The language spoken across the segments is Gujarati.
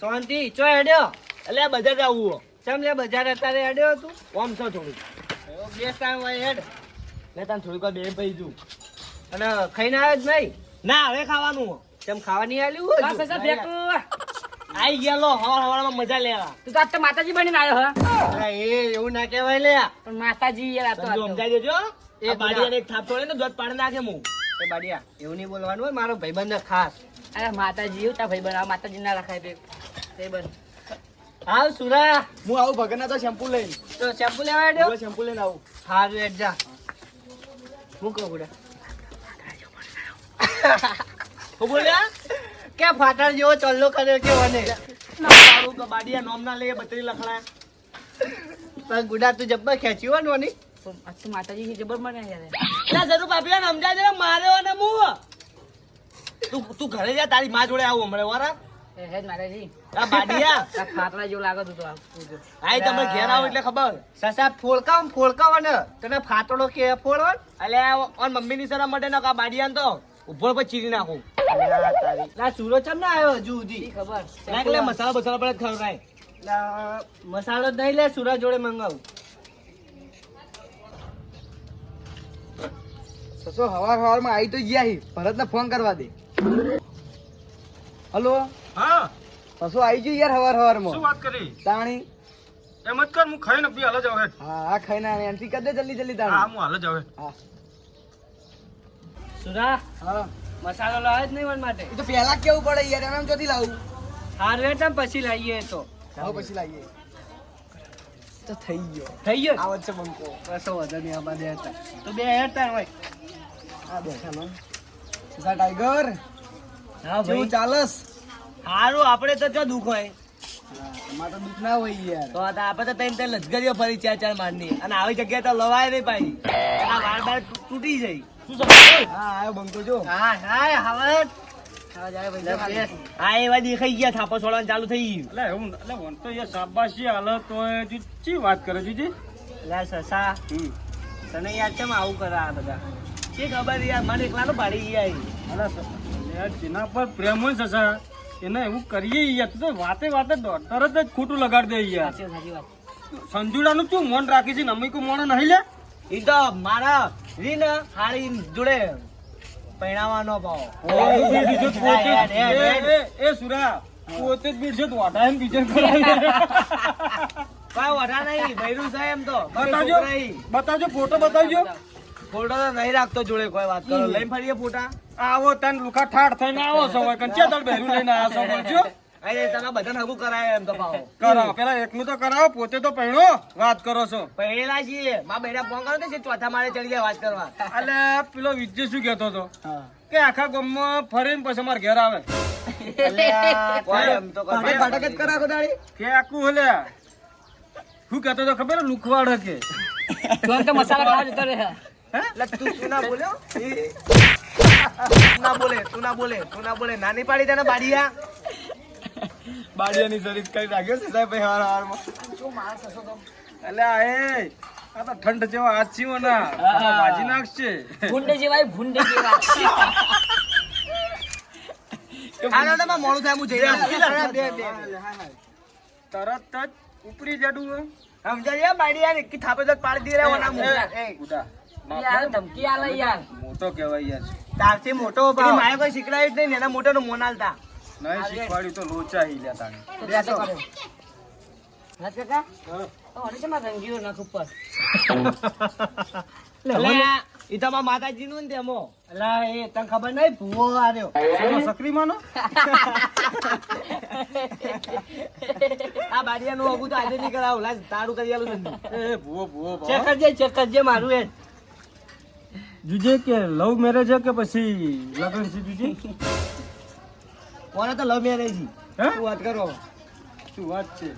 શાંતિ. ચો હેડ્યો? એટલે બજાર આવું ચમ લે બજાર અત્યારે હેડ્યો તું? ઓમ છો થોડું બે ટાઈમ હોય હેડ. મેં તને થોડીક વાર બે પૈ જુ. અને ખાઈને આવ્યો જ નહીં? ના હવે ખાવાનું હો. ચમ ખાવા આલ્યું આ હજુ? સસા ફેંકું. આઈ ગયેલો હવા હવાર હવારમાં મજા લેવા તું તો આજ માતાજી બનીને આવ્યો હા. એ એવું ના કહેવાય લે પણ માતાજી એ રાતો. સમજાઈ દેજો એ બાડિયાને એક થાપ છોડે ને દોત પાડી નાખે હું એ બાડિયા એવું નહીં બોલવાનું હોય મારો ભાઈબંધ ખાસ. અરે માતાજી એવું તા ભાઈ બન આ માતાજી ના રખાય બે. ભાઈ બન. આવ સુરા. હું આવું ભગના તો શેમ્પુ લઈને. તો શેમ્પુ લેવા આવ્યો શેમ્પુ લઈને આવું. હારું હેડ જા. હું કહું બુડા હું બોલ્યા કે ફાટણ જેવો ચલ્લો કર્યો કે મને ના સારું કે બાડીયા નોમ ના લે બત્રી લખડા પણ ગુડા તું જબ્બર ખેંચ્યું હોય ને ઓની? તો માતાજી જબર મને યાર એટલે જરૂર પાપિયા સમજાય મારે માર્યો હું તું તું ઘરે જા તારી માં જોડે આવું હમણાં વારા? હે માતાજી. આ બાડીયા? આ ખાટલા જેવું લાગે તું તો આ તું જો. આઈ તમે ઘેર આવો એટલે ખબર. સસા ફોળકા ને ને તને ફાટડો કે ફોડો ને? ઓન મમ્મી ની શરમ માટે ના બાડિયા તો ઊભો પર ચીરી નાખું. ના સુરત લા સુરો ચમ ના આવ્યો હજુ સુધી? ખબર. મસાલો લે મસાલા બસાલા પડે ખવડાય લા, મસાલો જ નહીં લે સુરત જોડે મંગાવું. સસો હવાર હવારમાં આવી તો ગયા હી. ભરતને ફોન કરવા દે. હલો? હા. પશુ આવી ગયું યાર હવાર હવારમાં? શું વાત કરી? તાણી? એમ જ કર હું ખાઈને બી હાલ જ આવે હા હા ખાઈને આને એન્ટ્રી કરી દે જલ્દી જલ્દી હા હું હાલ જ આવે હા. સુરા હા. મસાલો લાવે જ નહીં મન માટે. એ તો પહેલા કેવું પડે યાર એમ એમ ચોથી લાવું. હારું હેડ ને પછી લાવીએ તો? હા પછી લાવીએ. તો થઈ ગયો. થઈ ગયો? આવત છે બંકો. કશો વાંધો નહીં આમાં બે હતા. તો બે હેડ તાર હોય. આ બેઠા લો. ટાઈગર. હા કેવું ચાલસ. હારું આપણે તો ક્યાં દુઃખ હોય. અમારે તમારે તો દુઃખ ના હોય યાર. તો આ આપણે તો ત્રણ ત્યાં લજગરીઓ ફરી ચાર ચાર મારની. અને આવી જગ્યાએ તો લવાય નહીં પાછી. આ વાળ બાર તૂટી જઈ શું સમજાય હા આયો બંકો જો. હા હા હવે. હા ભાઈ એવા દેખાઈ ગયા થાપો છોડવાનું ચાલુ થઈ ગયું. એટલે હું એટલે તો એ શાબાશી હાલ તો ચી વાત કરે જીજી લા સસા. તને યાદ કેમ આવું કરે આ બધા? શી ખબર યાર મને એકલાનો પાડી ગયા. અલા યાર જેના પર પ્રેમ હોય છે એને એવું કરીએ યાર તું તો વાતે વાતે તરત જ ખોટું લગાડી દે યાર. સંજુડાનું શું મોન રાખી છે અમે કોઈ મોણ નહીં લે? એ તો મારા રીન હાળી જોડે પહેણાવાનો હેડ. એ- સુરા પોતે જ બીજો વાઢા એમ બીજો વઢા નહીં ભૈરું સાહેબ એમ તો. બતાજો બતાજો. ફોટો બતાવજો. ફોટો તો નહીં રાખતો જોડે કોઈ વાત કરો. લઈને ફરીએ ફોટા? આવો તન લુખા ઠાઠ થઈને આવો છો હોય કંચે દળ બેરું લઈને આવો છો બોલજો અરે તમે બધાને હગું કરાય એમ તો પાવો કરાવો પેલા એકનું તો કરાવો પોતે તો પહેણો વાત કરો છો. પહેલા છીએ. મારા બેડા ફોન કરો છે ચોથા માળે ચડી ગયા વાત કરવા. એટલે પેલો વિજય શું કહેતો હતો? કે આખા ગામમાં ફરીને પછી મારા ઘેર આવે. તો ભાટક જ કરા ખોદાડી કે આખું હલે. શું કહેતો હતો ખબર? લુખવાડ કે તો મસાલા ખાવા જતો રહે તું તું ના બોલ્યો? તું ના બોલે તું ના બોલે તું ના બોલે. નાની પાડી તને બાડિયા. બાડિયાની સરીસ કરી નાખ્યો છે સાહેબ ભાઈ હવાર હવારમાં એટલે આ એ આ તો ઠંડ જેવા હાથ ના ભાજી નાખશે જેવા હાલો તો મોડું થાય હું જઈ રહ્યો તરત જ ઉપડી જડું હે. સમજાય બાડિયા ને કે થાપે તો પાડી દે એ, ગુડા. ધમકી આલે યાર. મોટો કહેવાય યાર. તારથી મોટો ભાઈ મારે કોઈ શીખડાયું જ નહીં ને મોટો નું મોન હાલતા. નહીં શીખવાડ્યું તો લોચા હી લ્યા તાણે બેસો. જાતે કાકા? તો છે મારા રંગીઓ નખ ઉપર. ઈ તો મારા માતાજીનું ને તેમાં. અલા એ તને ખબર નહીં? ભૂવો સકરી માનો આ બાડિયાનું હગું તો આજે નહીં કરાવું લાજ તારું કરી આલું. ભૂવો ભૂવો. ચેક કરજે ચેક કરજે મારું એ. જુજે કે લવ મેરેજ કે પછી લગ્ન છે જુજે કોને તો લવ મેરેજ હે? શું વાત કરો? શું વાત છે?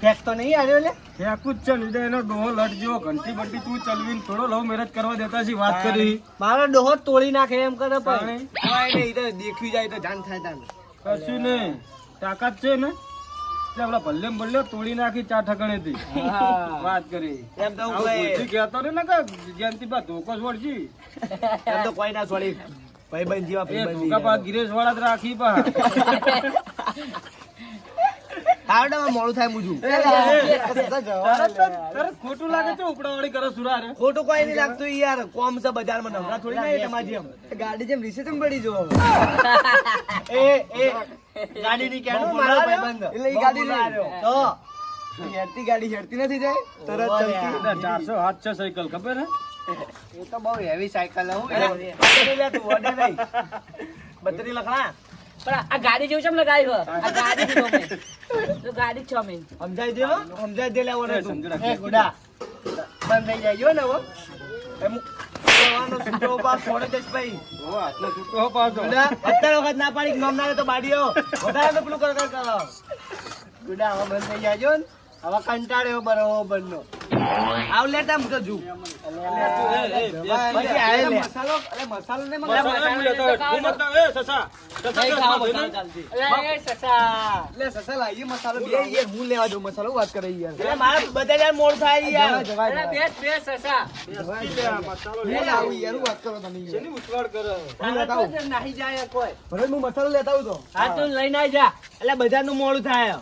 ફેક તો નહીં આવ્યો લે? ફેંકું જ છે ને એનો ડોહો લટ જેવો ઘંટી બંટી તું ચલવીને થોડો લવ મેરેજ કરવા દેતા છે વાત કરી. મારો ડોહો તોડી નાખે એમ કરે પણ. નહીં ઈ તો દેખ્યું જાય તો જાન થાય તાને કશું નહીં. તાકાત છે ને? એટલે આપડા ભલ્લે ભલ્લે તોડી નાખી ચા ઠકણે થી વાત કરી. એમ તો કોઈ. કહેતો ને કે જયંતી બા ધોકો છોડશી. એમ તો કોઈ ના છોડી. ભાઈબંધ જીવા ભાઈ બંધ ધોકા પા ગિરેશ વાળા જ રાખી પા. આવડામાં મોડું થાય મુજું તરત જ- તરત ખોટું લાગે તો ઉપડાવાળી કરો સુરા ખોટું કોઈ નહીં લાગતું યાર કોમ છે બજારમાં નવરા થોડી ના તમારી જેમ ગાડી જેમ રીસે તેમ પડી જો. એ એ ગાડી ની કેનું મારો ભાઈબંધ. એટલે ઈ ગાડી લઈ. આવ્યો. તો. હેરતી ગાડી હેરતી નથી જાય તરત ચલતી. ચારસો હાથ છે સાયકલ ખબર હે? એ તો બહુ હેવી સાયકલ હું બત્તરી તું, વડે નહીં. બત્તરી લખણા. પણ આ ગાડી જેવું છે લગાવી આ ગાડી છો ગાડી જ છો મેં. સમજાઈ દે સમજાઈ સમજાય દે લેવો ને તું. ગુડા. બંધ થઈ જાય. ને હો. એમ કહેવાનો છૂટો બાપ છોડે દઈશ ભાઈ. આટલો છૂટો પાછો ગુડા અત્યારે વખત ના પાડી કે નોમ ના લે તો બાડીઓ. વધારે તો પેલું કર કર કરો. ગુડા હવે બંધ થઈ જાય. ને હવે કંટાળ્યો બરોબર નો. આવ લેતા મૂકો પછી આએ લે. મસાલો અલે મસાલો ને મસાલો લેતો હું મતલબ, એ સસા, સસા નહીં કે ખાવા ભાઈ મસાલો ને? ચાલશે. અલા, એ સસા. એટલે સસા લાવીએ મસાલો બે યાર હું લેવા દઉં મસાલો વાત કરે યાર. એટલે મારે બધા યાર મોડું થાય યાર. જવાય અલા, જવાય બે બે સસા. બેસતી લે આ મસાલો લે. હું લાવું યાર હું વાત કરો તમે યાર. શેની ઉતવાળ કરે? તારે તો જ નાહી જાય કોઈ. ભરત હું મસાલો લેતા આવું તો. હા તું લઈને જા. એટલે બજારનું મોડું થાય.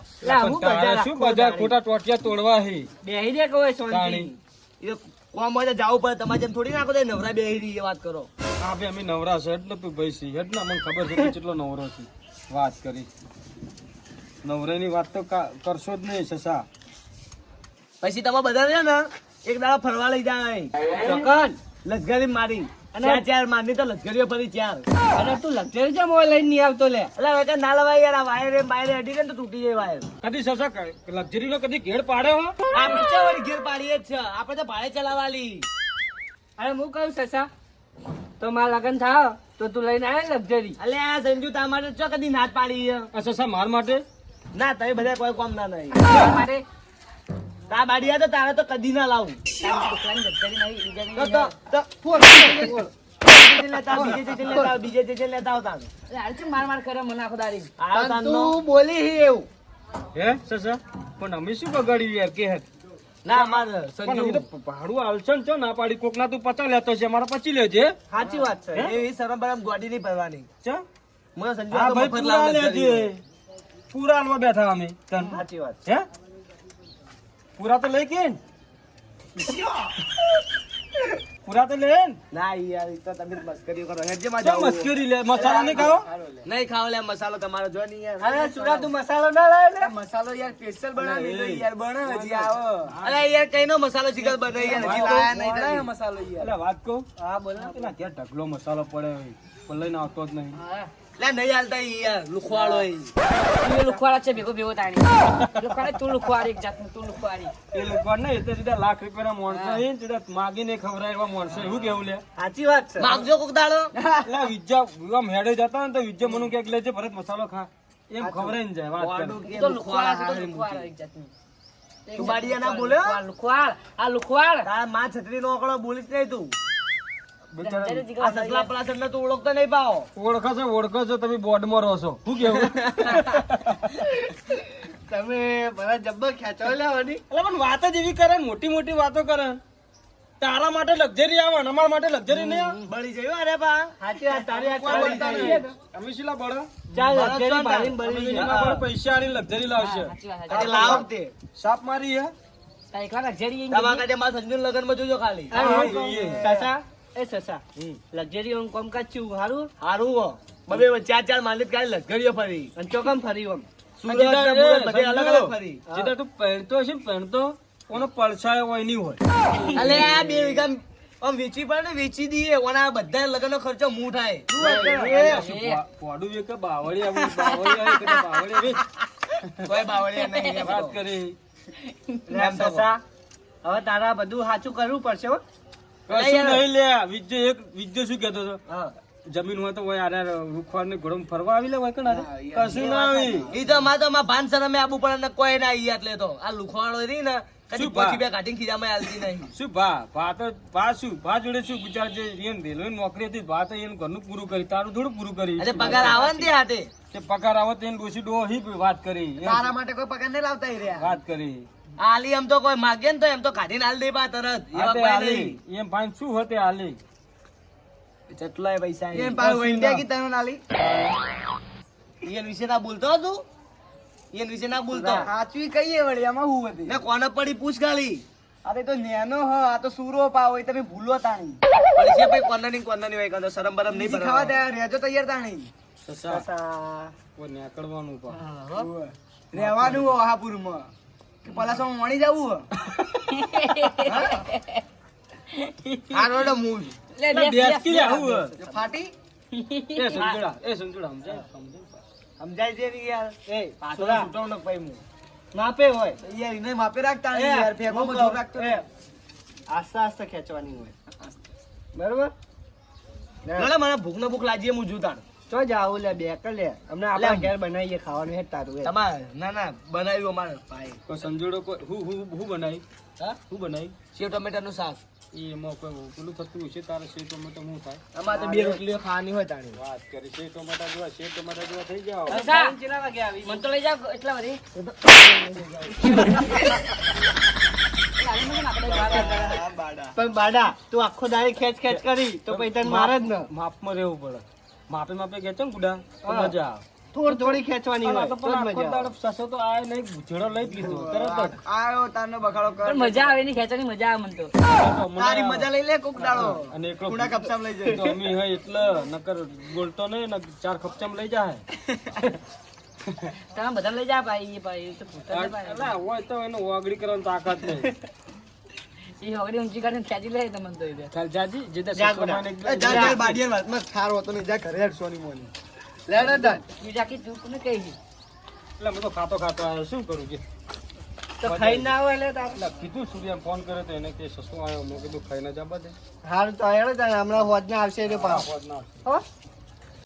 શું બજાર ખોટા ટોટિયા તોડવા હે? બેહી દે કોઈ શાંતિ. એ કોમ હોય તો જાવું પડે. તમારે જેમ થોડી નાખો તો નવરા બેહી રહી વાત કરો. હા ભાઈ અમે નવરા છે. એટલે તું ભાઈ સી. એટલે અમને ખબર છે કેટલો નવરો છે. વાત કરી. નવરાની વાત તો કરશો જ નહીં સસા. પછી તમે બધા ને એક દાડો ફરવા લઈ જાય. ચોકન. લશ્કરી મારી. ચાર ચાર મારની તો લશ્કરીઓ ફરી ચાર. અને તું લક્ઝરી જેમ હોય લઈને નહીં આવતો લે? એટલે હવે ના લવાય યાર આ વાયર બાયર અડી ને તો તૂટી જાય વાયર. કદી સસા લક્ઝરી નો કદી ઘેડ પાડ્યો હો? આપણે ચા ઘેર પાડીએ જ છે. આપણે તો ભાડે અરે હું કહું સસા તો મારા લગન થાવ તો તું લઈને આવે લક્ઝરી. અલે આ સંજુ માટે ચો કદી નાત પાડી સસા માર માટે? ના તમે બધા કોઈ કોમ ના નહીં મારે તા બાડિયા તો તારે તો કદી ના લાવું. તારી લક્ઝરી નહીં, બીજાની તો તો નહીં. તો ફોન. બીજે લેતા આવ, બીજે જજે લેતા આવ, બીજે જજે લેતા આવ તારે. અરે હાલ ચમ માર માર કરે મને આખો દાડી? આ પણ તારનો. તું બોલી હી એવું. હે સસા પણ અમે શું બગાડ્યું યાર કે હે? ના મારે પણ અમે સંજુ તો ભાડું આલશે ને ચો ના પાડી કોક ના તું પચા લેતો છે મારા પચી લેજે. સાચી વાત છે. એવી શરમ બરમ ગોડી નહીં ભરવાની. પૂરા બેઠા અમે સાચી વાત હે? પૂરા તો લઈ કે? પૂરા તો લે ને યાર તો તમે મસ્કરીઓ કરો. હેડજે માં જાવું. મસ્કરી લે? મસાલા નહીં ખાવો નહીં ખાવ લે મસાલો તમારો જો નહીં યાર. અરે સુરા તું મસાલો ના લાય લે? મસાલો યાર સ્પેશિયલ બનાવી દીધો યાર બને હજી આવો. અરે યાર કઈનો મસાલો શીખર બનાવી યાર હજી લાયા નહીં. મસાલો યાર. એટલે વાત કહું? હા બોલ. પેલા ક્યાં ઢગલો મસાલો પડે લઈને આવતો જ નહીં. લે નહીં હાલતા યાર લુખવાડો એ લુખવાડા છે ભેગો ભેગો તાણી લુખવાડા તું લુખવાડી એક જાતનું તું લુખવાડી એ નહીં સીધા લાખ રૂપિયાના માણસો ને સીધા માગીને ખવડાય એવા માણસો એવું કેવું લે? સાચી વાત છે. માગજો કોક દાડો. એટલે વિજ્જા આમ હેડે જતા ને તો વિજ્જા મને ક્યાંક લેજે ભરત મસાલો ખા. એમ ખવડાઈને જાય વાત વાડું કરે. કે તો લુખવાડા લુખવાડા તો લુખવાડા એક જાતનું. તું બાડિયા ના બોલ્યો? લુખવાડ આ લુખવાડ તારા માં છત્રી નો બોલીશ નહીં તું. આ સસલા પલાસર ને તું ઓળખતો નહીં પાવો ઓળખો છો ઓળખો છો તમે બોર્ડમાં રહો છો. શું કેવું? તમે બધા જબ્બર ખેંચો લેવાની એટલે પણ વાત જ એવી કરે મોટી મોટી વાતો કરે. તારા માટે લક્ઝરી આવે ને અમારા માટે લક્ઝરી નહીં બળી જયું અરે બા. સાચી વાત તારી આ બળી બનતા જાય. નહીં. બળો? ચાલ લક્ઝરી ચાલ બળી અમે જાય. એના પર પૈસા આલીને લક્ઝરી લાવશે. લાવ. તે સાપ મારી હે? તારી ખરા લક્ઝરી તમારા કાંઠે મારા સંજુ લગનમાં જોજો ખાલી. સસા? એ સસા લક્ઝરી ઓમ કોમકાજ છું હારું? હારું હો. બબે ચાર ચાર માલિક કાલે લશ્કરીઓ ફરી. અને ચોકમ ફરી ઓમ? સુરત બધે અલગ અલગ ફરી. જેટા તું પહેરતો છે ને પહેરતો કોનો પડછાયો હોય નહીં હોય. અલે આ બે વીઘા આમ વેચી પડે ને વેચી દઈએ. ઓના બધા લગન નો ખર્ચો મું થાય. પોડું એક બાવળી આવું બાવળી આવે કે બાવળી વેચ કોઈ બાવળી નહીં વાત કરી. સસા હવે તારા બધું સાચું કરવું પડશે હો. કશું નહીં લે. વિજય એક વિજય શું કહેતો હતો? જમીન હોય તો હોય આરે રૂખવાડ ને ઘોડો ફરવા આવી લે હોય કશું ના આવી. ઈ તો માં તો માં ભાન શરમે આબુ પડે ને કોઈ ના ઈ એટલે તો આ લુખવાડો રહી ને કદી પછી બે કાઢીને ખીજામાં આલતી નહીં. શું ભા? ભા તો ભા શું? ભા જોડે શું ગુજરાત જે એને રેલવે નોકરી હતી ભા તો એનું ઘરનું પૂરું કરી તારું થોડું પૂરું કરી. અરે પગાર આવે ને તે હાથે. તે પગાર આવે તો એને ડોસી વાત કરી. તારા માટે કોઈ પગાર નહીં લાવતા રહ્યા. વાત કરી. આલી એમ તો કોઈ માગે ને તો એમ તો કાઢીને આલ દે બા તરત. એવા આ કોઈ નહીં. એમ ભાઈ શું હતે આલી? જેટલાય પૈસા એમ પાછું વંડ્યા કી તને નાલી. ઈયન વિશે ના બોલતો તું? ઈયન વિશે ના બોલતો. સાચવી કહીએ વળી આમાં હું હતી ને કોને પડી પૂછ ગાલી? આ તો નેનો હ આ તો સુરો પા હોય તમે ભૂલો તાણી. પૈસા ભાઈ કોને ની કોને ની હોય તો શરમ બરમ નહીં ખાવા ભરવા તૈયાર રહેજો તૈયાર તાણી. સસા. કો નેકળવાનું પા. રહેવાનું હો. હાપુરમાં કે પલાસમાં મણી જવું આ રોડ મૂવી લે, બેસ, કી આવું હે? ફાટી? એ સંજોડા એ સંજોડા સમજાય? સમજાય. ને યાર. એ પાછો છોડા. પઈ મુ. માપે હોય. યાર એને માપે રાખતા યાર ફેંકવામાં હું જોર રાખતો એ, આસ્તે આસ્તે ખેંચવાની હોય. બરોબર? ના મને ભૂખ ને ભૂખ લાગી હું જોતાણ તો જાવ લે બે કર લે. અમને આપણા ઘેર બનાવીએ ખાવાનું હે તારું તમારે ના ના બનાવ્યું અમારે ભાઈ. કોઈ સંજોડો કોઈ હું હું હું બનાવી? હા? હું બનાવી? સેવ ટમેટાનું શાક. એ એમાં કોઈ પેલું થતું હશે તારે સેવ ટોમેટો હું થાય? અમાર તો બે રોટલીઓ ખાવાની હોય તાણી વાત કરી શેર ટમેટા જેવા સેવ ટમેટા જેવા થઈ જાવ કેટલા વાગે આવી? મને તો લઈ જાવ એટલા બધી. પણ બાડા તું આખો દાડી ખેંચ ખેંચ કરી તો પછી તને મારે જ ને. માપમાં રહેવું પડે. માપે માપે ખેંચો ને ગુડા મજા આવે. થોડી થોડી ખેંચવાની હોય તો તો મજા સસો તો આયો નહીં ભૂચડો લઈ લીધો તરત જ. આયો તારનો બખાડો કર. પણ મજા આવે ની ખેંચવાની મજા આવે મને તો. તો તારી મજા લઈ લે કોક દાડો. અને એકલો કુડા કપચામ લઈ તો જાય. અમી હોય એટલે નકર બોલતો નહીં ને ચાર કપચામ લઈ જાય. તમે બધા લઈ જા ભાઈ ભાઈ તો પૂછતા ભાઈ. એટલે હોય તો એનો વાગડી કરવાનું તાકાત નહીં. ઈ હોગડી ઊંચી કાઢીને ખેંચી લે તમને તો એ ચાલ જાજી જે તે જા સસરો ગુડા. માને એ જા જા બાડિયાર વાતમાં થારો હતો નહીં. જા ઘરે હેડ સોની મોની. લે ને તન બીજા કી તું કહી એટલે મેં તો ખાતો ખાતો આવ્યો. શું કરું કે? તો ખાઈ ના આવે લે એટલે કીધું સૂર્યા ફોન કર્યો તો એને કે સસરો આવ્યો. મેં કીધું ખાઈને જવા દે હારું તો હેડો તને. હમણાં હોજ ના આવશે એટલે પાછો. હોત ના હો?